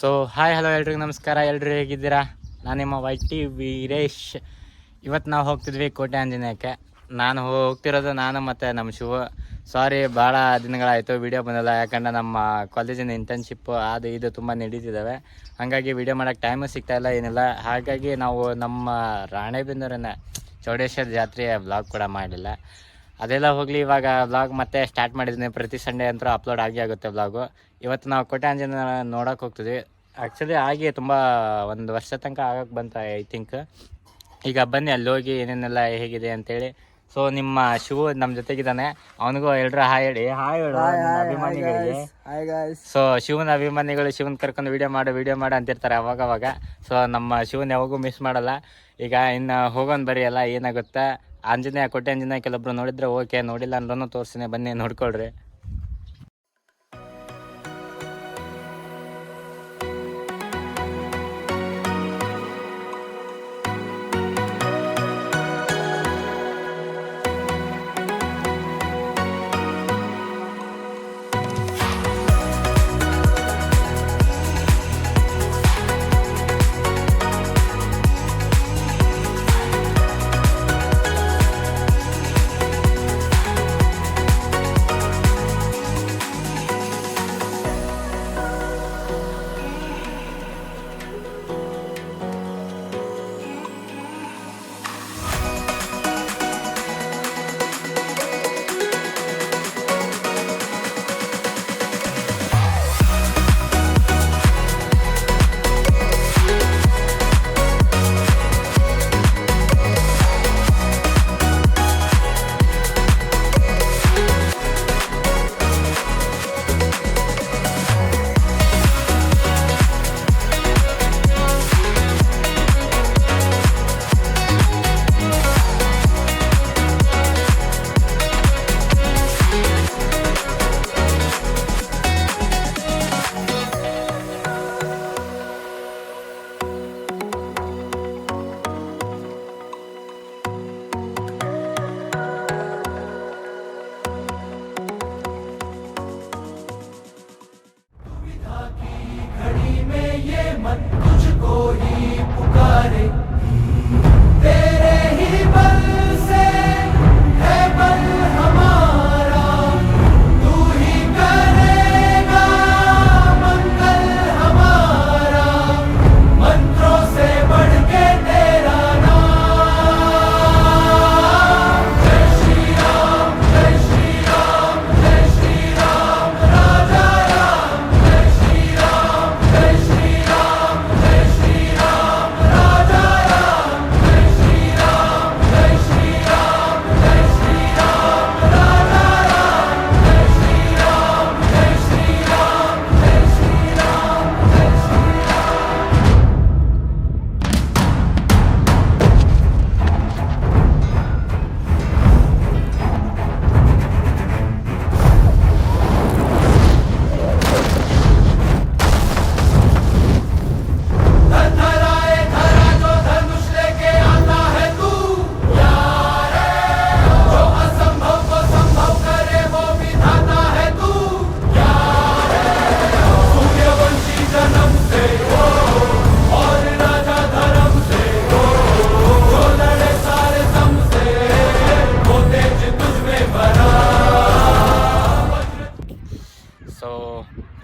So hi hello ಎಲ್ರಿಗೂ, ನಮಸ್ಕಾರ. ಎಲ್ಲರೂ ಹೇಗಿದ್ದೀರಾ? ನಾನು ನಿಮ್ಮ ವೈ ಟಿ ವೀರೇಶ್. ಇವತ್ತು ನಾವು ಹೋಗ್ತಿದ್ವಿ ಕೋಟೆ ಆಂಜನೇಯಕ್ಕೆ. ನಾನು ಹೋಗ್ತಿರೋದು ನಾನು ಮತ್ತು ನಮ್ಮ ಶಿವ. ಸಾರಿ ಭಾಳ ದಿನಗಳಾಯಿತು ವೀಡಿಯೋ ಬಂದಿಲ್ಲ. ಯಾಕಂದ್ರೆ ನಮ್ಮ ಕಾಲೇಜಿನ ಇಂಟರ್ನ್ಶಿಪ್ಪು ಅದು ಇದು ತುಂಬ ನಡೀತಿದ್ದಾವೆ ಹಾಗಾಗಿ ವೀಡಿಯೋ ಮಾಡೋಕ್ಕೆ ಟೈಮು ಸಿಗ್ತಾಯಿಲ್ಲ ಏನಿಲ್ಲ. ಹಾಗಾಗಿ ನಾವು ನಮ್ಮ ರಾಣೆಬೆನ್ನೂರಿನ ಚೌಡೇಶ್ವರ ಜಾತ್ರೆಯ ಬ್ಲಾಗ್ ಕೂಡ ಮಾಡಲಿಲ್ಲ ಅದೆಲ್ಲ ಹೋಗಲಿ ಇವಾಗ ವ್ಲಾಗ್ ಮತ್ತೆ ಸ್ಟಾರ್ಟ್ ಮಾಡಿದ್ದೀನಿ ಪ್ರತಿ ಸಂಡೇ ಅಂತೂ ಅಪ್ಲೋಡ್ ಆಗಿ ಆಗುತ್ತೆ ವ್ಲಾಗು ಇವತ್ತು ನಾವು ಕೋಟೆ ನೋಡಕ್ಕೆ ನೋಡೋಕೆ ಹೋಗ್ತಿದ್ವಿ. ಆ್ಯಕ್ಚುಲಿ ಆಗಿ ತುಂಬ ಒಂದು ವರ್ಷ ತನಕ ಆಗಕ್ಕೆ ಬಂತ ಐ ಥಿಂಕ್ ಈಗ ಬನ್ನಿ ಅಲ್ಲಿ ಹೋಗಿ ಏನೇನೆಲ್ಲ ಹೇಗಿದೆ ಅಂತೇಳಿ. ಸೊ ನಿಮ್ಮ ಶಿವು ನಮ್ಮ ಜೊತೆಗಿದ್ದಾನೆ. ಅವನಿಗೂ ಎಲ್ಲರೂ ಹಾಯ್ ಹೇಳಿ. ಹಾಯ್ ಹೇಳು ಅಭಿಮಾನಿಗಳಿಗೆ. ಸೊ ಶಿವನ ಅಭಿಮಾನಿಗಳು ಶಿವನ್ ಕರ್ಕೊಂಡು ವಿಡಿಯೋ ಮಾಡು ವಿಡಿಯೋ ಮಾಡು ಅಂತಿರ್ತಾರೆ ಅವಾಗವಾಗ. ಅವಾಗ ಸೊ ನಮ್ಮ ಶಿವನ್ ಯಾವಾಗೂ ಮಿಸ್ ಮಾಡಲ್ಲ. ಈಗ ಇನ್ನು ಹೋಗೋನ್ ಬರೀ ಎಲ್ಲ ಏನಾಗುತ್ತೆ? ಆಂಜನೇಯ ಕೊಟ್ಟೆ ಆಂಜನೇಯ ಕೆಲವೊಬ್ರು ನೋಡಿದ್ರೆ ಓಕೆ ನೋಡಿಲ್ಲ ಅಂದ್ರೂ ತೋರಿಸ್ತೀನಿ ಬನ್ನಿ ನೋಡ್ಕೊಳ್ರಿ.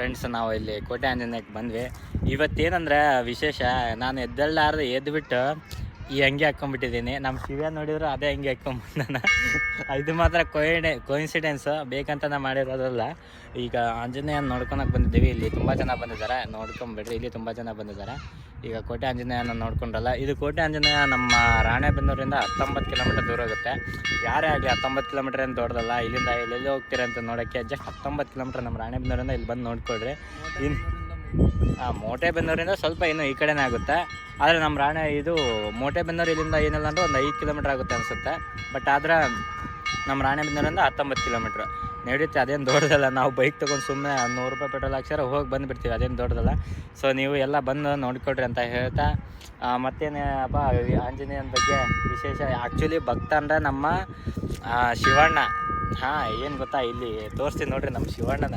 ಫ್ರೆಂಡ್ಸ್ ನಾವು ಇಲ್ಲಿ ಕೋಟೆ ಆಂಜನೇಯಕ್ಕೆ ಬಂದ್ವಿ. ಇವತ್ತೇನಂದ್ರೆ ವಿಶೇಷ ನಾನು ಎದ್ದಲ್ಲಾರ್ದು ಎದ್ಬಿಟ್ಟು ಈ ಹಂಗೆ ಹಾಕ್ಕೊಂಡ್ಬಿಟ್ಟಿದ್ದೀನಿ ನಮ್ಮ ಶಿವ್ಯ ನೋಡಿದ್ರು ಅದೇ ಹಂಗೆ ಹಾಕೊಂಬಂದ ಇದು ಮಾತ್ರ ಕೊಯಿಡೆ ಕೋಇನ್ಸಿಡೆನ್ಸ್ ಬೇಕಂತ ನಾ ಮಾಡಿರೋದಲ್ಲ. ಈಗ ಆಂಜನೇಯ ನೋಡ್ಕೊಳಕ್ಕೆ ಬಂದಿದ್ದೀವಿ. ಇಲ್ಲಿ ತುಂಬ ಜನ ಬಂದಿದ್ದಾರೆ. ನೋಡ್ಕೊಂಬಿಡ್ರಿ. ಇಲ್ಲಿ ತುಂಬ ಜನ ಬಂದಿದ್ದಾರೆ. ಈಗ ಕೋಟೆ ಆಂಜನೇಯನ ನೋಡ್ಕೊಂಡ್ರಲ್ಲ. ಇದು ಕೋಟೆ ಆಂಜನೇಯ ನಮ್ಮ ರಾಣೆಬೆನ್ನೂರಿಂದ ಹತ್ತೊಂಬತ್ತು ಕಿಲೋಮೀಟರ್ ದೂರ ಹೋಗುತ್ತೆ. ಯಾರೇ ಆಗಲಿ ಹತ್ತೊಂಬತ್ತು ಕಿಲೋಮೀಟರ್ ಏನು ದೊಡ್ಡದಲ್ಲ. ಇಲ್ಲಿಂದ ಎಲ್ಲೆಲ್ಲಿ ಹೋಗ್ತೀರ ಅಂತ ನೋಡೋಕ್ಕೆ ಜಸ್ಟ್ ಹತ್ತೊಂಬತ್ತು ಕಿಲೋಮೀಟರ್ ನಮ್ಮ ರಾಣೆಬೆನ್ನೂರಿಂದ ಇಲ್ಲಿ ಬಂದು ನೋಡ್ಕೊಳ್ರಿ. ಇನ್ನು ಹಾಂ ಮೋಟೆಬೆನ್ನೂರಿಂದ ಸ್ವಲ್ಪ ಇನ್ನು ಈ ಕಡೆನೇ ಆಗುತ್ತೆ. ಆದರೆ ನಮ್ಮ ರಾಣೆ ಇದು ಮೋಟೆಬೆನ್ನೂರು ಇಲ್ಲಿಂದ ಏನಿಲ್ಲ ಅಂದ್ರೆ ಒಂದು ಐದು ಕಿಲೋಮೀಟರ್ ಆಗುತ್ತೆ ಅನಿಸುತ್ತೆ. ಬಟ್ ಆದ್ರೆ ನಮ್ಮ ರಾಣೆ ಬೆನ್ನೂರಿಂದ ಹತ್ತೊಂಬತ್ತು ಕಿಲೋಮೀಟ್ರ್. ನಡೆಯುತ್ತೆ ಅದೇನು ದೊಡ್ಡದಲ್ಲ. ನಾವು ಬೈಕ್ ತೊಗೊಂಡು ಸುಮ್ಮನೆ ನೂರು ರೂಪಾಯಿ ಪೆಟ್ರೋಲ್ ಹಾಕ್ಸಾರ ಹೋಗಿ ಬಂದುಬಿಡ್ತೀವಿ, ಅದೇನು ದೊಡ್ಡದಲ್ಲ. ಸೊ ನೀವು ಎಲ್ಲ ಬಂದು ನೋಡ್ಕೊಡ್ರಿ ಅಂತ ಹೇಳ್ತಾ ಮತ್ತೇನಪ್ಪ ಆಂಜನೇಯನ ಬಗ್ಗೆ ವಿಶೇಷ? ಆ್ಯಕ್ಚುಲಿ ಭಕ್ತ ಅಂದರೆ ನಮ್ಮ ಶಿವಣ್ಣ. ಹಾಂ, ಏನು ಗೊತ್ತಾ ಇಲ್ಲಿ? ತೋರಿಸ್ತೀನಿ ನೋಡ್ರಿ ನಮ್ಮ ಶಿವಣ್ಣನ.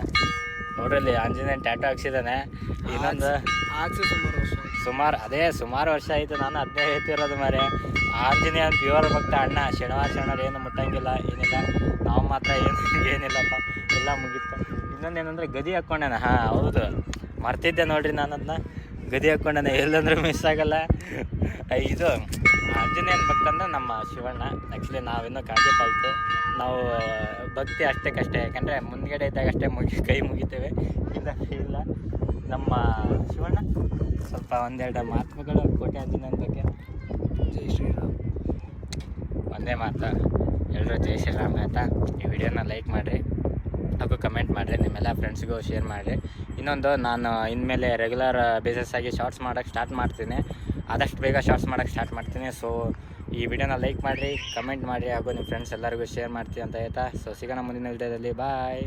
ನೋಡ್ರಲ್ಲಿ ಆಂಜನೇಯ ಟ್ಯಾಟೋ ಹಾಕ್ಸಿದ್ದಾನೆ. ಇನ್ನೊಂದು ಸುಮಾರು ಸುಮಾರು ಅದೇ ಸುಮಾರು ವರ್ಷ ಆಯಿತು ನಾನು ಅದನ್ನೇ ಹೇಳ್ತಿರೋದು ಮಾರೆ ಆಂಜನೇಯ ಪ್ಯೂರ್ ಭಕ್ತ ಅಣ್ಣ, ಶನಿವಾರ ಶನಿವಾರ ಏನು ಮುಟ್ಟಂಗಿಲ್ಲ, ಏನಿಲ್ಲ. ನಾವು ಮಾತ್ರ ಏನು, ಏನಿಲ್ಲಪ್ಪ. ಎಲ್ಲ ಮುಗಿತು. ಇನ್ನೊಂದು ಏನಂದರೆ ಗದಿ ಹಾಕ್ಕೊಂಡೆ ಹಾಂ, ಹೌದು. ಮರ್ತಿದ್ದೆ ನೋಡ್ರಿ ನಾನು ಅದನ್ನ ಗದಿ ಹಾಕ್ಕೊಂಡೆ ಎಲ್ಲಂದ್ರೆ ಮಿಸ್ ಆಗಲ್ಲ. ಇದು ಆಂಜನೇಯನ ಭಕ್ತ ಅಂದ್ರೆ ನಮ್ಮ ಶಿವಣ್ಣ. ಆ್ಯಕ್ಚುಲಿ ನಾವಿನ್ನೂ ಕಾಳಜಿ ಪಾಲ್ತು. ನಾವು ಭಕ್ತಿ ಅಷ್ಟಕ್ಕಷ್ಟೇ ಯಾಕಂದರೆ ಮುಂದ್ಗಡೆ ಇದ್ದಾಗ ಅಷ್ಟೇ ಮುಗಿ ಕೈ ಮುಗಿತೇವೆ. ಇಲ್ಲ ಇಲ್ಲ. ನಮ್ಮ ಶಿವಣ್ಣ ಸ್ವಲ್ಪ ಒಂದೆರಡು ಮಾತುಗಳು ಕೋಟೆ ಆಂಜನೇಯನ ಬಗ್ಗೆ ಜೈ ಶ್ರೀರಾಮ್. ಒಂದೇ ಮಾತು. ಎಲ್ಲರೂ ಜೈ ಶ್ರೀರಾಮ್ ಆಯ್ತಾ ಈ ವಿಡಿಯೋನ ಲೈಕ್ ಮಾಡಿರಿ. ಹಾಗೂ ಕಮೆಂಟ್ ಮಾಡಿರಿ, ನಿಮ್ಮೆಲ್ಲ ಫ್ರೆಂಡ್ಸ್ಗೂ ಶೇರ್ ಮಾಡಿರಿ. ಇನ್ನೊಂದು, ನಾನು ಇನ್ಮೇಲೆ ರೆಗ್ಯುಲರ್ ಬೇಸಿಸ್ ಆಗಿ ಶಾರ್ಟ್ಸ್ ಮಾಡೋಕ್ಕೆ ಸ್ಟಾರ್ಟ್ ಮಾಡ್ತೀನಿ. ಆದಷ್ಟು ಬೇಗ ಶಾರ್ಟ್ಸ್ ಮಾಡೋಕ್ಕೆ ಸ್ಟಾರ್ಟ್ ಮಾಡ್ತೀನಿ. ಸೊ ಈ ವಿಡಿಯೋನ ಲೈಕ್ ಮಾಡಿರಿ ಕಮೆಂಟ್ ಮಾಡಿರಿ ಹಾಗೂ ನಿಮ್ಮ ಫ್ರೆಂಡ್ಸ್ ಎಲ್ಲರಿಗೂ ಶೇರ್ ಮಾಡ್ತೀನಿ ಅಂತ ಹೇಳ್ತಾ. ಸೊ ಸಿಗೋಣ ಮುಂದಿನ ವಿಡಿಯೋದಲ್ಲಿ. ಬಾಯ್